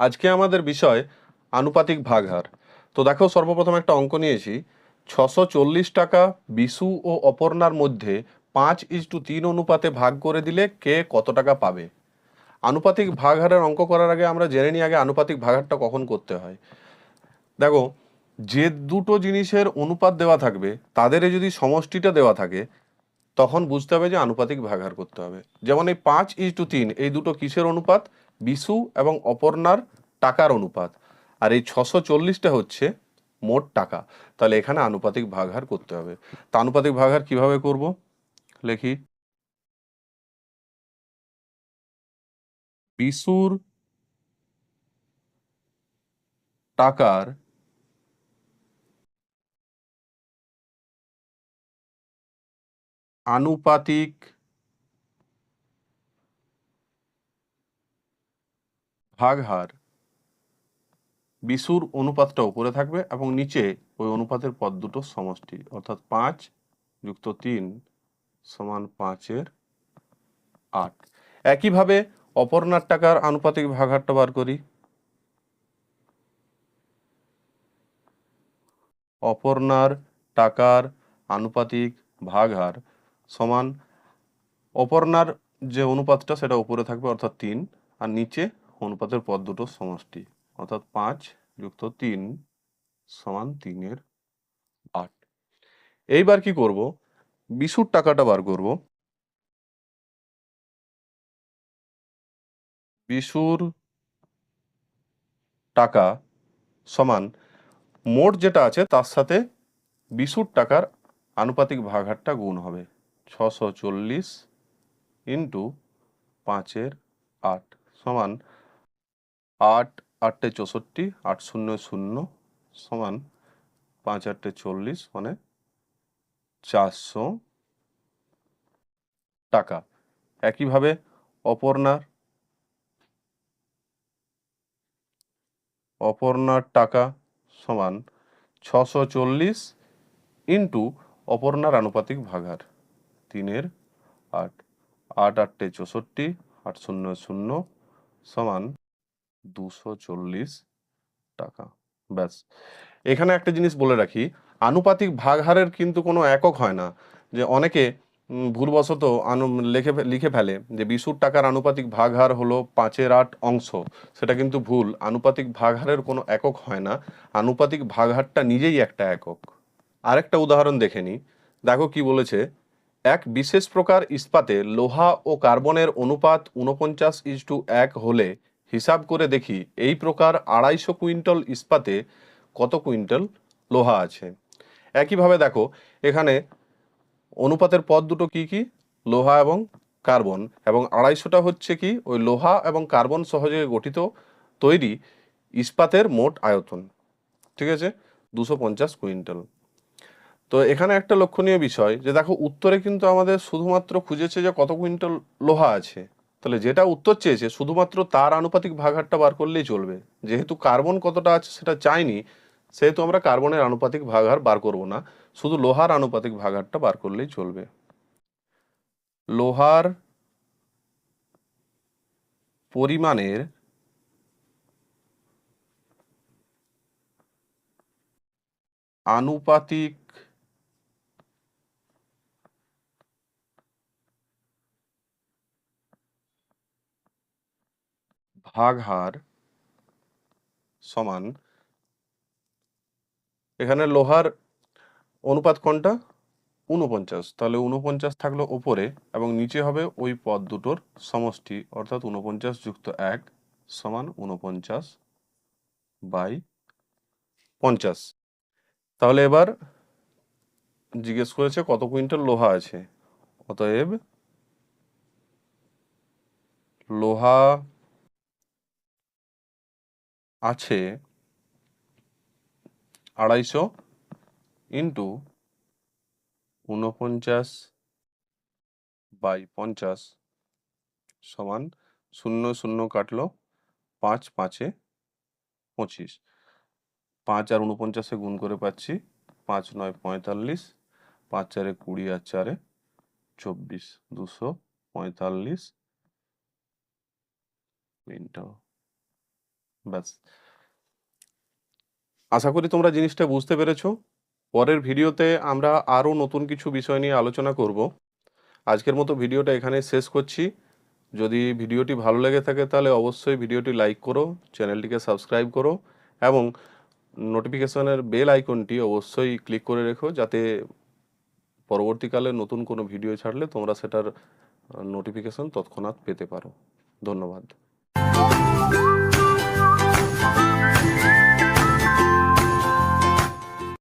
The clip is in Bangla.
আজকে আমাদের বিষয় আনুপাতিক ভাগহার। তো দেখো, সর্বপ্রথম একটা অঙ্ক নিয়েছি। ছশো চল্লিশ টাকা বিশু ও অপর্ণার মধ্যে পাঁচ ইজ টু তিন অনুপাতে ভাগ করে দিলে কে কত টাকা পাবে? আনুপাতিক ভাগহারের অঙ্ক করার আগে আমরা জেনে নিই আগে আনুপাতিক ভাগহারটা কখন করতে হয়। দেখো, যে দুটো জিনিসের অনুপাত দেওয়া থাকবে তাদের যদি সমষ্টিটা দেওয়া থাকে, তখন বুঝতে হবে যে আনুপাতিক ভাগাহার করতে হবে। যেমন এই পাঁচ ইজ টু তিন, এই দুটো কিসের অনুপাত? বিশু এবং অপর্ণার টাকার অনুপাত। আর এই ছশো চল্লিশটা হচ্ছে মোট টাকা। তাহলে এখানে আনুপাতিক ভাগহার করতে হবে। তা আনুপাতিক ভাগহার কীভাবে করব? লেখি। বিশুর টাকার আনুপাতিক ভাগহার বিশুর অনুপাতটা উপরে থাকবে এবং নিচে ওই অনুপাতের পদ দুটো সমষ্টি, অর্থাৎ পাঁচ যুক্ত তিন সমান পাঁচের আট। একইভাবে অপর্ণার টাকার আনুপাতিক ভাগহারটা বার করি। অপর্ণার টাকার আনুপাতিক ভাগহার সমান, অপর্ণার যে অনুপাতটা সেটা উপরে থাকবে, অর্থাৎ তিন, আর নিচে অনুপাতের পদ দুটো সমষ্টি, অর্থাৎ পাঁচ যুক্ত তিন সমান তিনের আট। এইবার কি করব? বিশুর টাকাটা বার করব। বিশুর টাকা সমান মোট যেটা আছে তার সাথে বিশুর টাকার আনুপাতিক ভাগহারটা গুণ হবে। ছশো চল্লিশ ইন্টু পাঁচের আট সমান আট আটটে চৌষট্টি, আট শূন্য শূন্য সমান পাঁচ আটটে চল্লিশ মানে চারশো টাকা। একইভাবে অপর্ণার অপর্ণার টাকা সমান ছশো চল্লিশ ইন্টু অপর্ণার আনুপাতিক ভাগার তিনের আট আট আটটে চৌষট্টি, আট শূন্য শূন্য সমান দুশো চল্লিশ টাকা। ব্যাস। এখানে একটা জিনিস বলে রাখি, আনুপাতিক ভাগহারের কিন্তু কোনো একক হয় না। যে অনেকে ভুলবশত আনু, লিখে লিখে ফেলে যে বিশুর টাকার আনুপাতিক ভাগহার হলো পাঁচের আট অংশ। সেটা কিন্তু ভুল। আনুপাতিক ভাগহারের কোনো একক হয় না। আনুপাতিক ভাগহারটা নিজেই একটা একক। আরেকটা উদাহরণ দেখে নিই। দেখো কি বলেছে, এক বিশেষ প্রকার ইস্পাতে লোহা ও কার্বনের অনুপাত উনপঞ্চাশ ইজ টু এক হলে হিসাব করে দেখি, এই প্রকার আড়াইশো কুইন্টাল ইস্পাতে কত কুইন্টাল লোহা আছে? একইভাবে দেখো, এখানে অনুপাতের পদ দুটো কি কি? লোহা এবং কার্বন। এবং আড়াইশোটা হচ্ছে কি, ওই লোহা এবং কার্বন সহযোগে গঠিত তৈরি ইস্পাতের মোট আয়তন। ঠিক আছে? দুশো পঞ্চাশ কুইন্টাল। তো এখানে একটা লক্ষণীয় বিষয় যে দেখো, উত্তরে কিন্তু আমাদের শুধুমাত্র খুঁজেছে যে কত কুইন্টাল লোহা আছে। তাহলে যেটা উত্তর চেয়েছে, শুধুমাত্র তার আনুপাতিক ভাগহারটা বার করলেই চলবে। যেহেতু কার্বন কতটা আছে সেটা চাইনি, সেহেতু আমরা কার্বনের আনুপাতিক ভাগহার বার করব না। শুধু লোহার আনুপাতিক ভাগহারটা বার করলেই চলবে। লোহার পরিমাণের আনুপাতিক ভাগহার সমান, এখানে লোহার অনুপাত কোনটা? উনপঞ্চাশ তাহলে উনপঞ্চাশ থাকল ওপরে এবং নিচে হবে ওই পদ দুটোর সমষ্টি, অর্থাৎ উনপঞ্চাশ যুক্ত এক সমান উনপঞ্চাশ বাই পঞ্চাশ। তাহলে এবার জিজ্ঞেস করেছে কত কুইন্টাল লোহা আছে? অতএব লোহা আছে আড়াইশো ইন্টু ঊনপঞ্চাশ বাই পঞ্চাশ সমান শূন্য শূন্য কাটলো পাঁচ পাঁচে পঁচিশ। পাঁচ আর উনপঞ্চাশে গুণ করে পাচ্ছি পাঁচ নয় পঁয়তাল্লিশ, পাঁচ চারে কুড়ি আর চারে চব্বিশ। দুশো পঁয়তাল্লিশ। কুইন্টাল ব্যাস। আশা করি তোমরা জিনিসটা বুঝতে পেরেছ। পরের ভিডিওতে আমরা আরও নতুন কিছু বিষয় নিয়ে আলোচনা করব। আজকের মতো ভিডিওটা এখানে শেষ করছি। যদি ভিডিওটি ভালো লেগে থাকে তাহলে অবশ্যই ভিডিওটি লাইক করো, চ্যানেলটিকে সাবস্ক্রাইব করো এবং নোটিফিকেশনের বেল আইকনটি অবশ্যই ক্লিক করে রেখো যাতে পরবর্তীকালে নতুন কোনো ভিডিও ছাড়লে তোমরা সেটার নোটিফিকেশন তৎক্ষণাৎ পেতে পারো। ধন্যবাদ। Bye.